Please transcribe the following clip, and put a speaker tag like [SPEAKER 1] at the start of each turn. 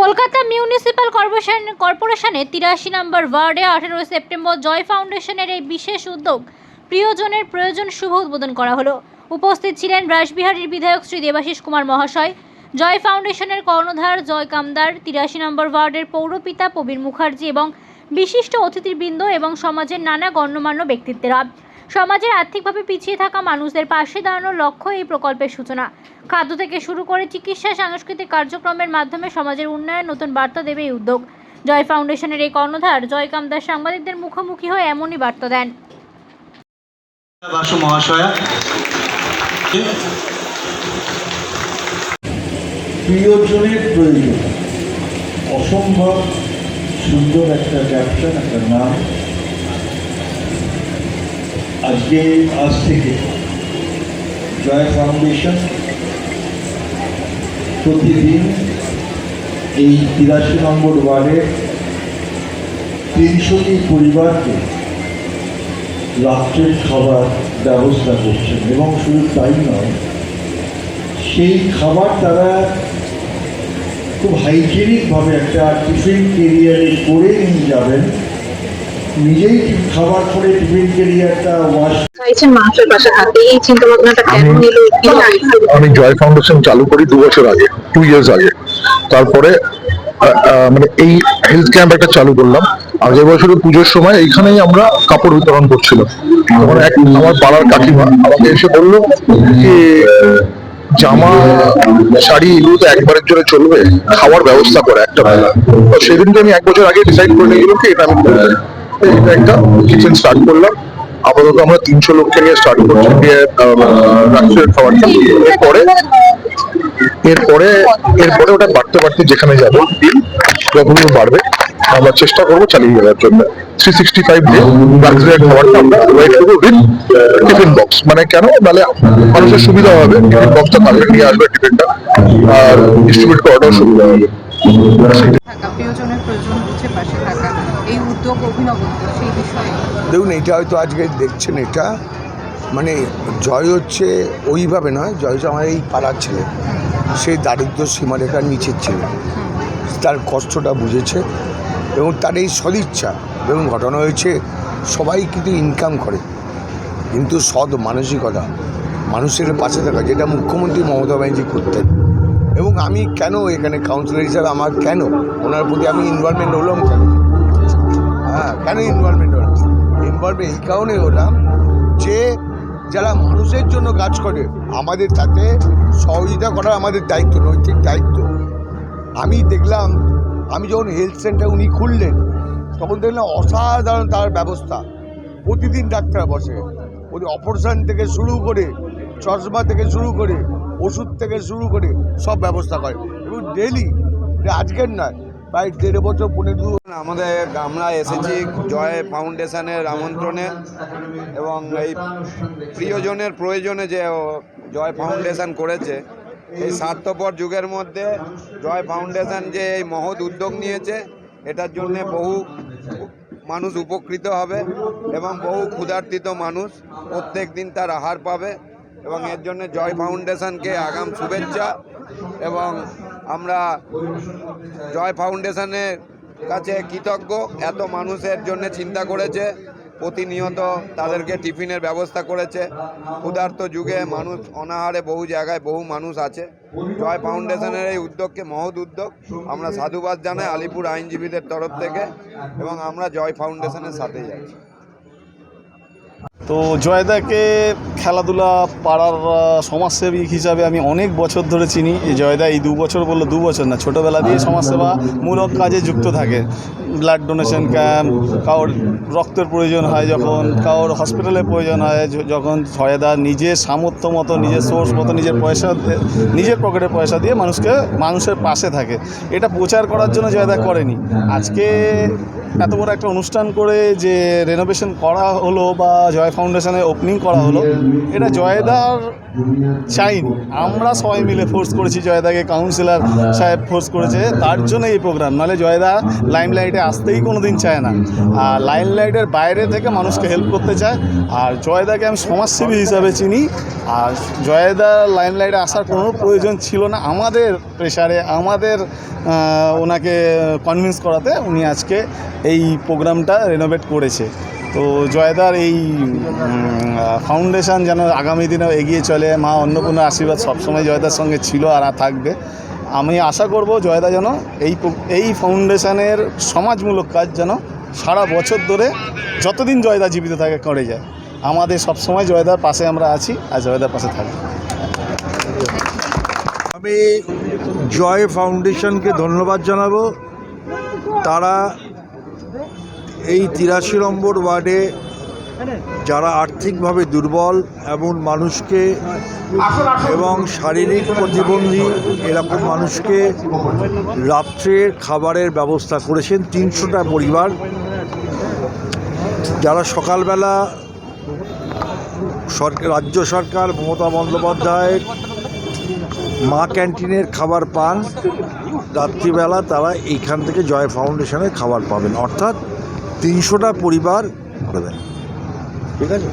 [SPEAKER 1] Kolkata municipal corporation, কর্পোরেশনে তিরাশি নম্বর ওয়ার্ডে আঠেরোই সেপ্টেম্বর জয় ফাউন্ডেশনের এই বিশেষ উদ্যোগ প্রিয়জনের প্রয়োজন শুভ উদ্বোধন করা হলো। উপস্থিত ছিলেন রাসবিহারীর বিধায়ক শ্রী দেবাশিস কুমার মহাশয়, জয় ফাউন্ডেশনের কর্ণধার জয় কামদার, তিরাশি নম্বর ওয়ার্ডের পৌরপিতা প্রবীর মুখার্জি এবং বিশিষ্ট অতিথিবৃন্দ এবং সমাজের নানা গণ্যমান্য ব্যক্তিত্বেরা। সমাজের আর্থিকভাবে পিছিয়ে থাকা মানুষদের পাশে দাঁড়ানোর লক্ষ্য এই প্রকল্পের সূচনা। খাদ্য থেকে শুরু করে চিকিৎসা সাংস্কৃতিক কার্যক্রমের মাধ্যমে সমাজের উন্নয়ন নতুন বার্তা দেবে এই উদ্যোগ। জয় ফাউন্ডেশনের এই কর্ণধার জয় কামদার সাংবাদিকদের মুখোমুখি হয়ে এমনই বার্তা দেন।
[SPEAKER 2] বাসু মহাশয়া।
[SPEAKER 3] প্রিয়জনের প্রয়োজন। অসম্ভব সুন্দর একটা ক্যাপশন একটা নাম। আজকে, আজ থেকে জয় ফাউন্ডেশন প্রতিদিন এই তিরাশি নম্বর ওয়ার্ডে তিনশোটি পরিবারকে রাত্রের খাবার ব্যবস্থা করছেন। এবং শুধু তাই নয়, সেই খাবার তারা খুব হাইজেনিকভাবে একটা টিফিন কেরিয়ারে করে নিয়ে যাবেন। নিজেই খাবার করে টিফিন কেরিয়ারটা ওয়াশ
[SPEAKER 4] চাইছেন মানুষের পাশে থাকতে এই চিন্তা ভাবনাটা কেন
[SPEAKER 5] আমি- আমি জয় ফাউন্ডেশন চালু করি দু বছর আগে টু ইয়ার্স আগে। তারপরে মানে এই হেলথ ক্যাম্প একটা চালু করলাম। আগের বছরে পুজোর সময় এইখানেই আমরা কাপড় বিতরণ করছিলাম। এক আমার পাড়ার কাকিমা আমাকে এসে বলল যে জামা শাড়ি এগুলো তো একবারের জন্য চলবে খাওয়ার ব্যবস্থা করে একটা বেলা। তো সেদিনকে আমি এক বছর আগে ডিসাইড করে নিয়েছিলাম কি এটা আমি। একটা কিচেন স্টার্ট করলাম। আপাতত আমরা তিনশো লোককে নিয়ে স্টার্ট করছি। দিয়ে রাত্রের খাবারটা এরপরে এরপরে এরপরে ওটা বাড়তে বাড়তে যেখানে যাব দিন যতদূর বাড়বে, আমরা চেষ্টা করব চালিয়ে যাওয়ার জন্য। থ্রি সিক্সটি ফাইভ ডে রাত্রের খাবারটা আমরা প্রোভাইড করব উইথ টিফিন বক্স মানে কেন? নাহলে মানুষের সুবিধা হবে। টিফিন বক্সটা কালকে নিয়ে আসবে টিফিনটা আর ডিস্ট্রিবিউট করাটাও সুবিধা হবে
[SPEAKER 6] থাকা প্রিয়জনের প্রয়োজন বুঝে পাশে থাকা এই উদ্যোগ অভিনবত্ব সেই বিষয়ে।
[SPEAKER 7] দেখুন, এটা হয়তো আজকে দেখছেন এটা। মানে জয় হচ্ছে ওইভাবে নয়, জয় হচ্ছে আমার এই পাড়ার ছেলে। সেই দারিদ্র সীমারেখার নিচের ছেলে। তার কষ্টটা বুঝেছে এবং তার এই সদিচ্ছা। এবং ঘটনা হয়েছে, সবাই কিন্তু ইনকাম করে। কিন্তু সৎ মানসিকতা, মানুষের পাশে থাকা, যেটা মুখ্যমন্ত্রী মমতা ব্যানার্জি করতেন। এবং আমি কেন এখানে কাউন্সিলর হিসাবে, আমার কেন? ওনার প্রতি আমি ইনভলভমেন্ট হলাম কেন? হ্যাঁ কেন ইনভলভমেন্ট হলাম ইনভলভমেন্ট এই কারণে হলাম যে যারা মানুষের জন্য কাজ করে, আমাদের তাতে সহযোগিতা করার আমাদের দায়িত্ব, নৈতিক দায়িত্ব। আমি দেখলাম, আমি যখন হেলথ সেন্টার উনি খুললেন, তখন দেখলাম অসাধারণ তার ব্যবস্থা। প্রতিদিন ডাক্তার বসে। ওই অপারেশন থেকে শুরু করে, চশমা থেকে শুরু করে, ওষুধ থেকে শুরু করে সব ব্যবস্থা করে। এবং ডেলি আজকের নয় প্রায় দেড় বছর, পনেরো
[SPEAKER 8] আমাদের আমরা এসেছি জয় ফাউন্ডেশনের আমন্ত্রণে এবং এই প্রিয়জনের প্রয়োজনে যে জয় ফাউন্ডেশন করেছে, এই স্বার্থপর যুগের মধ্যে জয় ফাউন্ডেশন যে এই মহৎ উদ্যোগ নিয়েছে, এটার জন্যে বহু মানুষ উপকৃত হবে এবং বহু ক্ষুধার্তিত মানুষ প্রত্যেক দিন তার আহার পাবে এবং এর জন্য জয় ফাউন্ডেশনকে আগাম শুভেচ্ছা এবং আমরা জয় ফাউন্ডেশনের কাছে কৃতজ্ঞ। এত মানুষের জন্য চিন্তা করেছে, প্রতিনিয়ত তাদেরকে টিফিনের ব্যবস্থা করেছে। ক্ষুধার্ত যুগে মানুষ অনাহারে বহু জায়গায় বহু মানুষ আছে। জয় ফাউন্ডেশনের এই উদ্যোগকে মহৎ উদ্যোগ। আমরা সাধুবাদ জানাই আলিপুর আইনজীবীদের তরফ থেকে এবং আমরা জয় ফাউন্ডেশনের সাথে যাচ্ছি
[SPEAKER 9] তো জয়দাকে খেলাধুলা পাড়ার সমাজসেবী হিসাবে আমি অনেক বছর ধরে চিনি। জয়দা এই দু বছর বলল, দু বছর না, ছোটোবেলা দিয়ে সমাজসেবা মূলক কাজে যুক্ত থাকে। ব্লাড ডোনেশন ক্যাম্প কারোর রক্তের প্রয়োজন হয় যখন, কারোর হসপিটালে প্রয়োজন হয় যখন জয়দা নিজের সামর্থ্য মতো, নিজের সোর্স মতো, নিজের পয়সা নিজের পকেটে পয়সা দিয়ে মানুষকে, মানুষের পাশে থাকে। এটা প্রচার করার জন্য জয়দা করেনি। আজকে এত বড় একটা অনুষ্ঠান করে যে রেনোভেশন করা হলো বা জয় ফাউন্ডেশনে ওপেনিং করা হলো, এটা জয়দার চাইনি আমরা সবাই মিলে ফোর্স করেছি জয়দাকে কাউন্সিলর সাহেব ফোর্স করেছে, তার জন্য এই প্রোগ্রাম নাহলে জয়দা লাইমলাইটে লাইটে আসতেই কোনো দিন চায় না। আর লাইন লাইটের বাইরে থেকে মানুষকে হেল্প করতে চায়। আর জয়দাকে আমি সমাজসেবী হিসাবে চিনি। আর জয়দা লাইন লাইটে আসার কোনো প্রয়োজন ছিল না। আমাদের প্রেশারে আমাদের ওনাকে কনভিন্স করাতে উনি আজকে এই প্রোগ্রামটা রেনোভেট করেছে। তো জয়দার এই ফাউন্ডেশন যেন আগামী দিনেও এগিয়ে চলে, মা অন্নপূর্ণা আশীর্বাদ সবসময় জয়দার সঙ্গে ছিল আর থাকবে। আমি আশা করব জয়দা যেন এই এই ফাউন্ডেশনের সমাজমূলক কাজ যেন সারা বছর ধরে যতদিন জয়দা জীবিত থাকে, করে যায়। আমাদের সবসময় জয়দার পাশে আমরা আছি আর জয়দার পাশে থাকব।
[SPEAKER 3] আমি জয় ফাউন্ডেশনকে ধন্যবাদ জানাব। তারা এই তিরাশি নম্বর ওয়ার্ডে যারা আর্থিকভাবে দুর্বল এমন মানুষকে এবং শারীরিক প্রতিবন্ধী এরকম মানুষকে রাত্রের খাবারের ব্যবস্থা করেছেন তিনশোটা পরিবার, যারা সকালবেলা সরকার রাজ্য সরকার, মমতা বন্দ্যোপাধ্যায়ের মা ক্যান্টিনের খাবার পান, রাত্রিবেলা তারা এইখান থেকে জয় ফাউন্ডেশনের খাবার পাবেন। অর্থাৎ তিনশোটা পরিবার পাবেন ঠিক আছে?